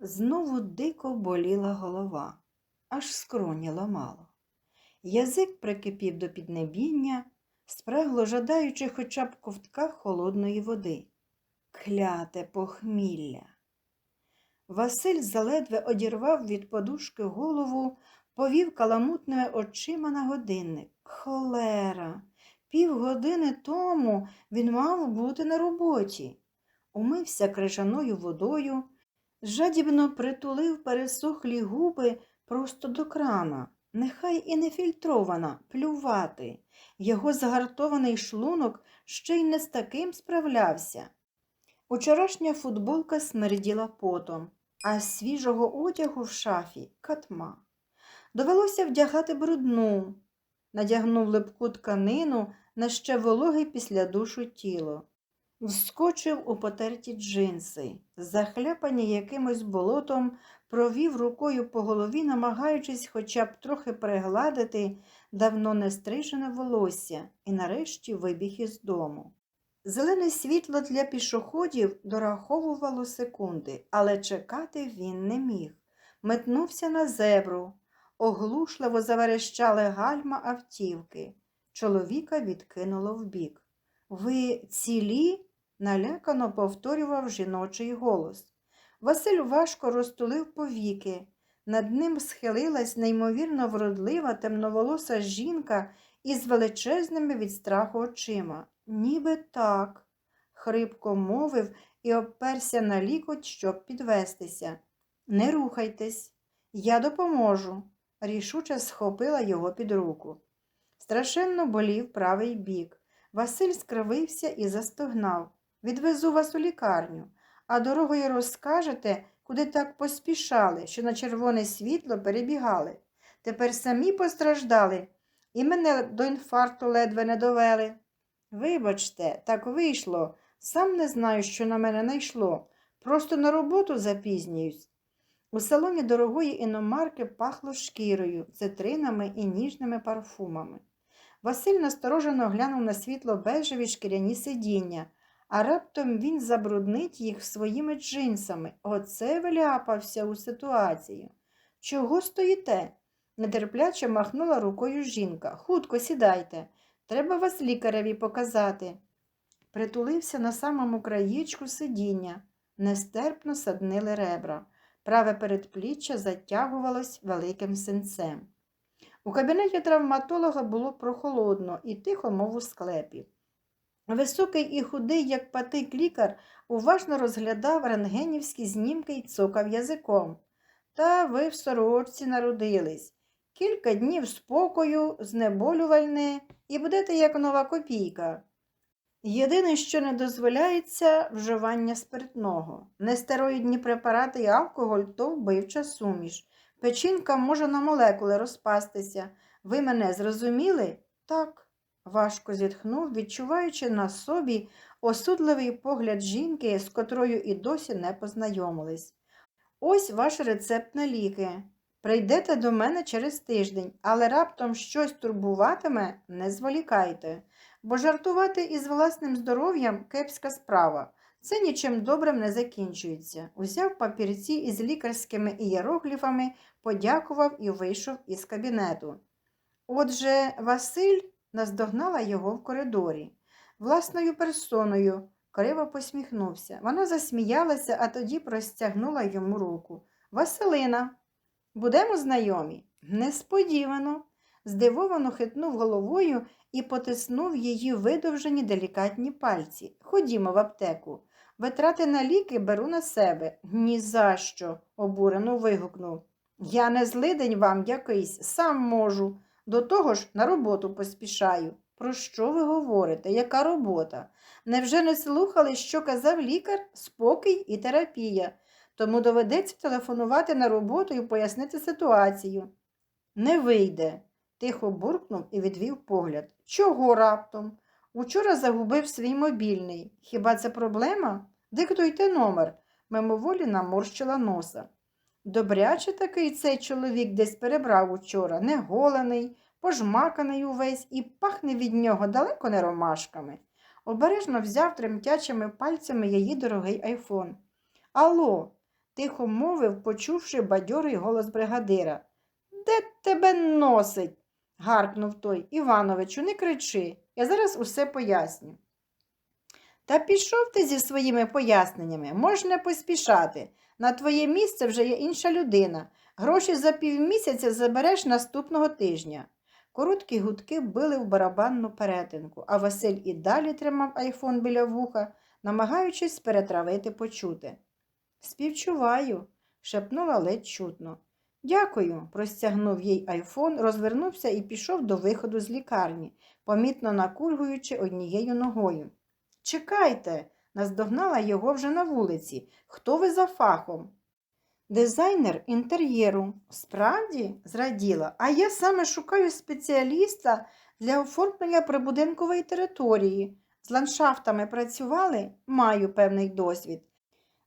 Знову дико боліла голова, аж скроні ламало. Язик прикипів до піднебіння, спрагло жадаючи хоча б ковтка холодної води. Кляте похмілля. Василь заледве одірвав від подушки голову, повів каламутними очима на годинник. Холера! Півгодини тому він мав бути на роботі. Умився крижаною водою, жадібно притулив пересохлі губи просто до крана. Нехай і не фільтрована, плювати. Його загартований шлунок ще й не з таким справлявся. Учорашня футболка смерділа потом, а свіжого одягу в шафі катма. Довелося вдягати брудну. Надягнув липку тканину на ще вологе після душу тіло. Вскочив у потерті джинси, захляпані якимось болотом, провів рукою по голові, намагаючись хоча б трохи пригладити давно не стрижене волосся, і нарешті вибіг із дому. Зелене світло для пішоходів дораховувало секунди, але чекати він не міг. Метнувся на зебру, оглушливо заверещали гальма автівки. Чоловіка відкинуло вбік. Ви цілі? Налякано повторював жіночий голос. Василь важко розтулив повіки. Над ним схилилась неймовірно вродлива темноволоса жінка із величезними від страху очима. Ніби так, хрипко мовив і обперся на лікоть, щоб підвестися. Не рухайтесь, я допоможу, рішуче схопила його під руку. Страшенно болів правий бік. Василь скривився і застогнав. Відвезу вас у лікарню, а дорогою розкажете, куди так поспішали, що на червоне світло перебігали. Тепер самі постраждали і мене до інфаркту ледве не довели. Вибачте, так вийшло. Сам не знаю, що на мене найшло. Просто на роботу запізнююсь. У салоні дорогої іномарки пахло шкірою, цитринами і ніжними парфумами. Василь насторожено глянув на світло бежеві шкіряні сидіння, а раптом він забруднить їх своїми джинсами. Оце вляпався у ситуацію. Чого стоїте? нетерпляче махнула рукою жінка. Хутко сідайте. Треба вас лікареві показати. Притулився на самому краєчку сидіння, нестерпно саднили ребра. Праве передпліччя затягувалось великим синцем. У кабінеті травматолога було прохолодно і тихо, мов у склепі. Високий і худий, як патик лікар, уважно розглядав рентгенівські знімки й цокав язиком. Та ви в сорочці народились. Кілька днів спокою, знеболювальне, і будете як нова копійка. Єдине, що не дозволяється вживання спиртного. Нестероїдні препарати і алкоголь то вбивча суміш. Печінка може на молекули розпастися. Ви мене зрозуміли? Так, важко зітхнув, відчуваючи на собі осудливий погляд жінки, з котрою і досі не познайомились. Ось ваш рецепт на ліки. Прийдете до мене через тиждень, але раптом щось турбуватиме, не зволікайте, бо жартувати із власним здоров'ям кепська справа. Це нічим добрим не закінчується. Узяв папірці із лікарськими ієрогліфами, подякував і вийшов із кабінету. Отже, Василь наздогнала його в коридорі. Власною персоною криво посміхнувся. Вона засміялася, а тоді простягнула йому руку. Василина, будемо знайомі? Несподівано. Здивовано хитнув головою і потиснув її видовжені делікатні пальці. Ходімо в аптеку. Витрати на ліки беру на себе. «Ні за що!» – обурено вигукнув. Я не злидень вам якийсь, сам можу. До того ж на роботу поспішаю. Про що ви говорите? Яка робота? Невже не слухали, що казав лікар? Спокій і терапія. Тому доведеться телефонувати на роботу і пояснити ситуацію. Не вийде, тихо буркнув і відвів погляд. Чого раптом? Учора загубив свій мобільний. Хіба це проблема? Диктуйте номер, мимоволі наморщила носа. Добряче такий цей чоловік десь перебрав учора, неголений, пожмаканий увесь і пахне від нього далеко не ромашками. Обережно взяв тремтячими пальцями її дорогий айфон. Алло, тихо мовив, почувши бадьорий голос бригадира. Де тебе носить? гаркнув той. Івановичу, не кричи. Я зараз усе поясню. Та пішов ти зі своїми поясненнями, можна поспішати. На твоє місце вже є інша людина. Гроші за півмісяця забереш наступного тижня. Короткі гудки били в барабанну перетинку, а Василь і далі тримав айфон біля вуха, намагаючись перетравити почуте. Співчуваю, шепнула ледь чутно. Дякую, простягнув їй айфон, розвернувся і пішов до виходу з лікарні, помітно накульгуючи однією ногою. Чекайте, наздогнала його вже на вулиці. Хто ви за фахом? Дизайнер інтер'єру. Справді, зраділа, а я саме шукаю спеціаліста для оформлення прибудинкової території. З ландшафтами працювали, маю певний досвід.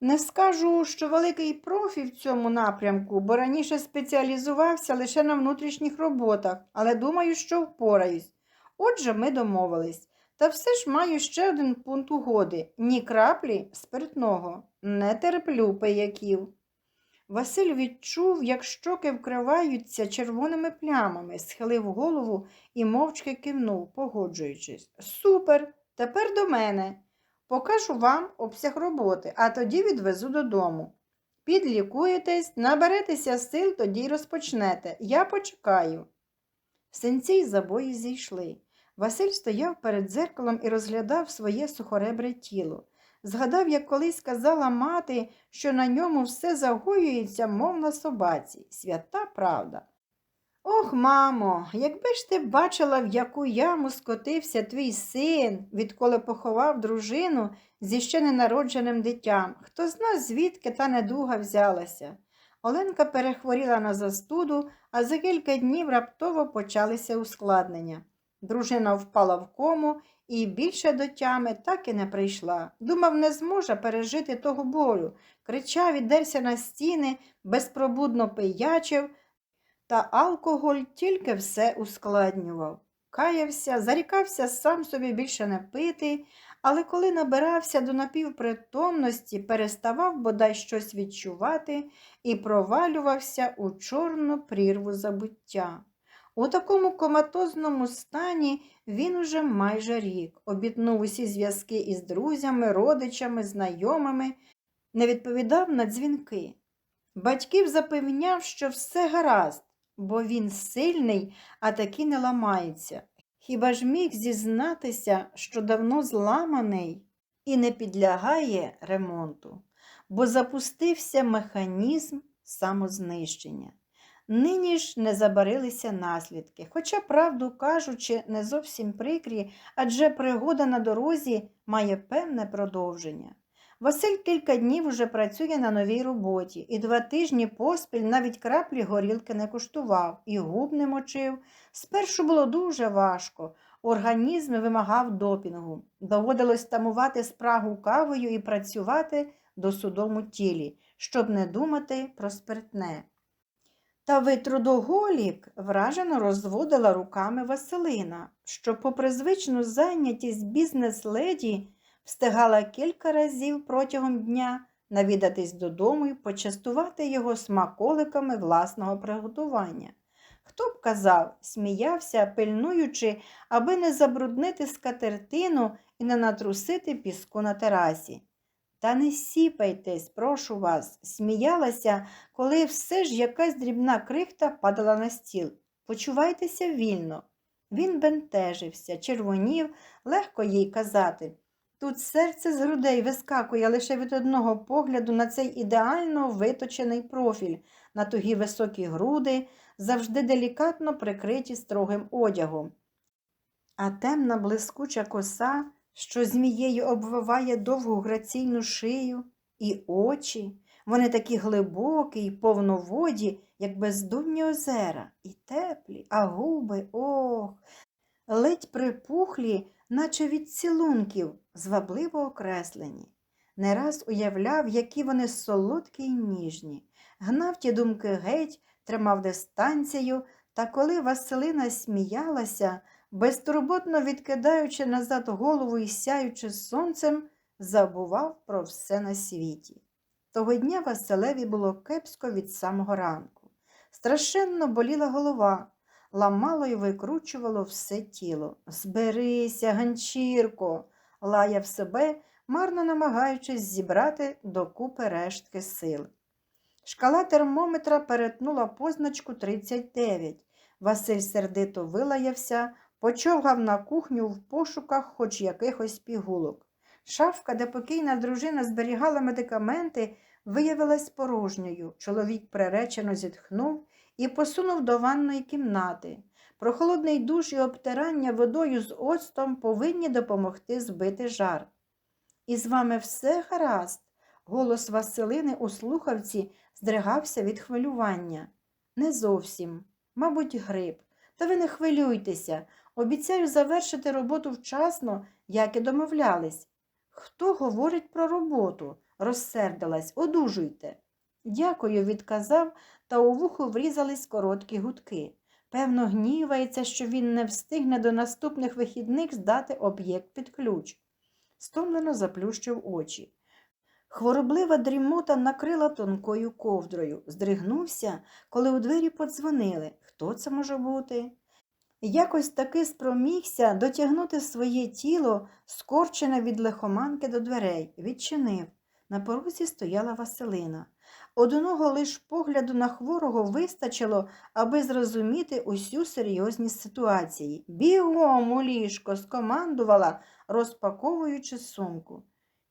Не скажу, що великий профі в цьому напрямку, бо раніше спеціалізувався лише на внутрішніх роботах, але думаю, що впораюсь. Отже, ми домовились. Та все ж маю ще один пункт угоди ні краплі спиртного. Не терплю пияків. Василь відчув, як щоки вкриваються червоними плямами, схилив голову і мовчки кивнув, погоджуючись. Супер! Тепер до мене. Покажу вам обсяг роботи, а тоді відвезу додому. Підлікуєтесь, наберетеся сил, тоді й розпочнете. Я почекаю. Синці й забої зійшли. Василь стояв перед дзеркалом і розглядав своє сухоребре тіло. Згадав, як колись казала мати, що на ньому все загоюється, мов на собаці. Свята правда. Ох, мамо, якби ж ти бачила, в яку яму скотився твій син, відколи поховав дружину зі ще ненародженим дитям. Хто зна, звідки та недуга взялася. Оленка перехворіла на застуду, а за кілька днів раптово почалися ускладнення. Дружина впала в кому і більше до тями так і не прийшла. Думав, не зможе пережити того болю. Кричав і дерся на стіни, безпробудно пиячив, та алкоголь тільки все ускладнював. Каявся, зарікався сам собі більше не пити, але коли набирався до напівпритомності, переставав бодай щось відчувати і провалювався у чорну прірву забуття. У такому коматозному стані він уже майже рік обітнув усі зв'язки із друзями, родичами, знайомими, не відповідав на дзвінки. Батьків запевняв, що все гаразд, бо він сильний, а таки не ламається. Хіба ж міг зізнатися, що давно зламаний і не підлягає ремонту, бо запустився механізм самознищення. Нині ж не забарилися наслідки, хоча, правду кажучи, не зовсім прикрі, адже пригода на дорозі має певне продовження. Василь кілька днів уже працює на новій роботі, і два тижні поспіль навіть краплі горілки не куштував і губ не мочив. Спершу було дуже важко, організм вимагав допінгу. Доводилось тамувати спрагу кавою і працювати до судому тілі, щоб не думати про спиртне. Та ви трудоголік вражено розводила руками Василина, що, попри звичну зайнятість бізнес-леді, встигала кілька разів протягом дня навідатись додому і почастувати його смаколиками власного приготування. Хто б казав, сміявся, пильнуючи, аби не забруднити скатертину і не натрусити піску на терасі. Та не сіпайтесь, прошу вас, сміялася, коли все ж якась дрібна крихта падала на стіл. Почувайтеся вільно. Він бентежився, червонів, легко їй казати. Тут серце з грудей вискакує лише від одного погляду на цей ідеально виточений профіль, на тугі високі груди, завжди делікатно прикриті строгим одягом. А темна блискуча коса що змією обвиває довгу граційну шию і очі. Вони такі глибокі й повноводі, як бездонні озера, і теплі, а губи, ох, ледь припухлі, наче від цілунків, звабливо окреслені. Не раз уявляв, які вони солодкі й ніжні, гнав ті думки геть, тримав дистанцію, та коли Василина сміялася, безтурботно відкидаючи назад голову і сяючи сонцем, забував про все на світі. того дня Василеві було кепсько від самого ранку. Страшенно боліла голова, ламало й викручувало все тіло. Зберися, ганчірко, лаяв себе, марно намагаючись зібрати докупи рештки сил. Шкала термометра перетнула позначку 39. Василь сердито вилаявся, почовгав на кухню в пошуках хоч якихось пігулок. Шафка, де покійна дружина зберігала медикаменти, виявилась порожньою. Чоловік приречено зітхнув і посунув до ванної кімнати. Прохолодний душ і обтирання водою з оцтом повинні допомогти збити жар. І з вами все гаразд. Голос Василини у слухавці здригався від хвилювання. Не зовсім, мабуть, грип. Та ви не хвилюйтеся. Обіцяю завершити роботу вчасно, як і домовлялись. Хто говорить про роботу? розсердилась, одужуйте. Дякую, відказав, та у вухо врізались короткі гудки. Певно, гнівається, що він не встигне до наступних вихідних здати об'єкт під ключ. Стомлено заплющив очі. Хвороблива дрімота накрила тонкою ковдрою, здригнувся, коли у двері подзвонили. Хто це може бути? Якось таки спромігся дотягнути своє тіло, скорчене від лихоманки до дверей, відчинив. На порозі стояла Василина. Одного лиш погляду на хворого вистачило, аби зрозуміти усю серйозність ситуації. Бігом у ліжко скомандувала, розпаковуючи сумку.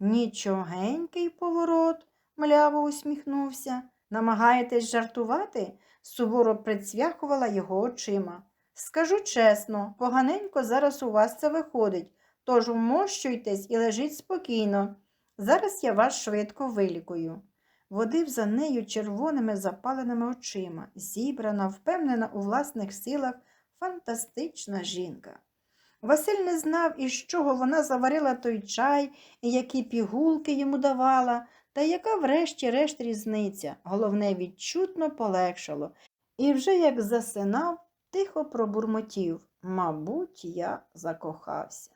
Нічогенький поворот, мляво усміхнувся. Намагаєтесь жартувати? суворо прицвяхувала його очима. Скажу чесно, поганенько зараз у вас це виходить, тож вмощуйтесь і лежіть спокійно. Зараз я вас швидко вилікую. Водив за нею червоними запаленими очима, зібрана, впевнена у власних силах, фантастична жінка. Василь не знав, із чого вона заварила той чай, і які пігулки йому давала, та яка врешті-решт різниця. Головне, відчутно полегшало, і вже як засинав, тихо пробурмотів. Мабуть, я закохався.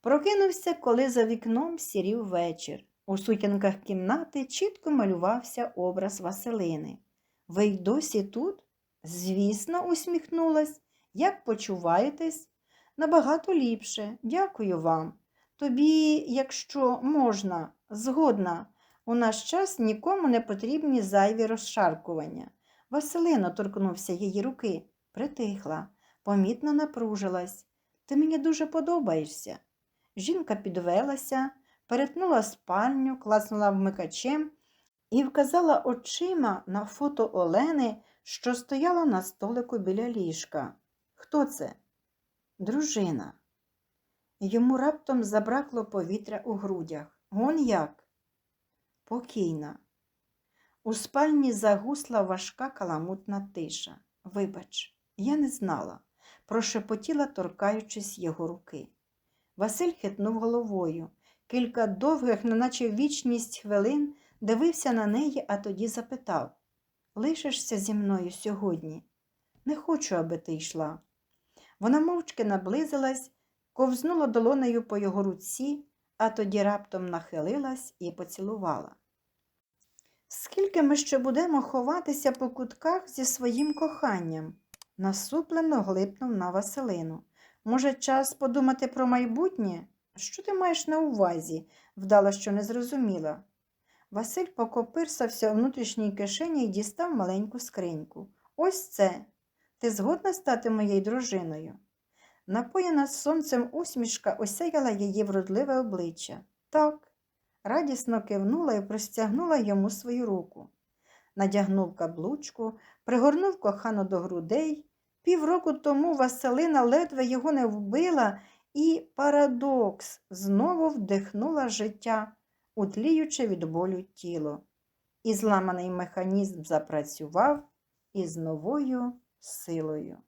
Прокинувся, коли за вікном сірів вечір. У сутінках кімнати чітко малювався образ Василини. Ви й досі тут? Звісно, усміхнулась. Як почуваєтесь? Набагато ліпше. Дякую вам. Тобі, якщо можна, згодна, у наш час нікому не потрібні зайві розшаркування. Василино торкнувся її руки, притихла, помітно напружилась. Ти мені дуже подобаєшся. Жінка підвелася, перетнула спальню, класнула вмикачем і вказала очима на фото Олени, що стояла на столику біля ліжка. Хто це? Дружина. Йому раптом забракло повітря у грудях. Гон як? Покійна. У спальні загусла важка каламутна тиша. Вибач, я не знала, прошепотіла, торкаючись його руки. Василь хитнув головою. Кілька довгих, неначе вічність хвилин, дивився на неї, а тоді запитав Лишишся зі мною сьогодні? Не хочу, аби ти йшла. Вона мовчки наблизилась, ковзнула долонею по його руці, а тоді раптом нахилилась і поцілувала. Скільки ми ще будемо ховатися по кутках зі своїм коханням? Насуплено глипнув на Василину. Може, час подумати про майбутнє? Що ти маєш на увазі? вдала, що не зрозуміла. Василь покопирсався у внутрішній кишені і дістав маленьку скриньку. Ось це. Ти згодна стати моєю дружиною? Напоєна сонцем усмішка осяяла її вродливе обличчя. Так, радісно кивнула і простягнула йому свою руку. Надягнув каблучку, пригорнув кохану до грудей. Півроку тому Василина ледве його не вбила, і парадокс знову вдихнула життя, утліючи від болю тіло. І зламаний механізм запрацював із новою силою.